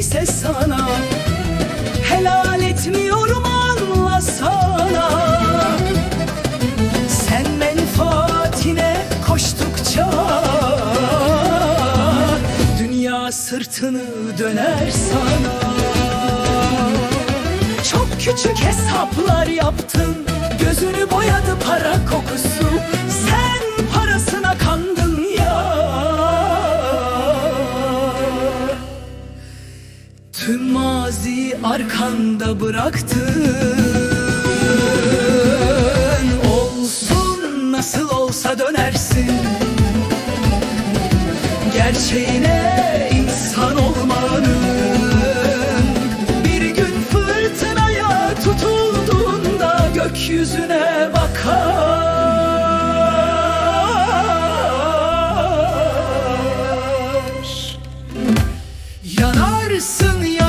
ise sana. Helal etmiyorum anlasana Sen menfaatine koştukça Dünya sırtını döner sana. Çok küçük hesaplar yaptın Gözünü boyadı para kokusu Tüm mazi arkanda bıraktın. Olsun nasıl olsa dönersin. Gerçeğine insan olmanın. Bir gün fırtınaya tutulduğunda gökyüzüne bakar Yaşarsın ya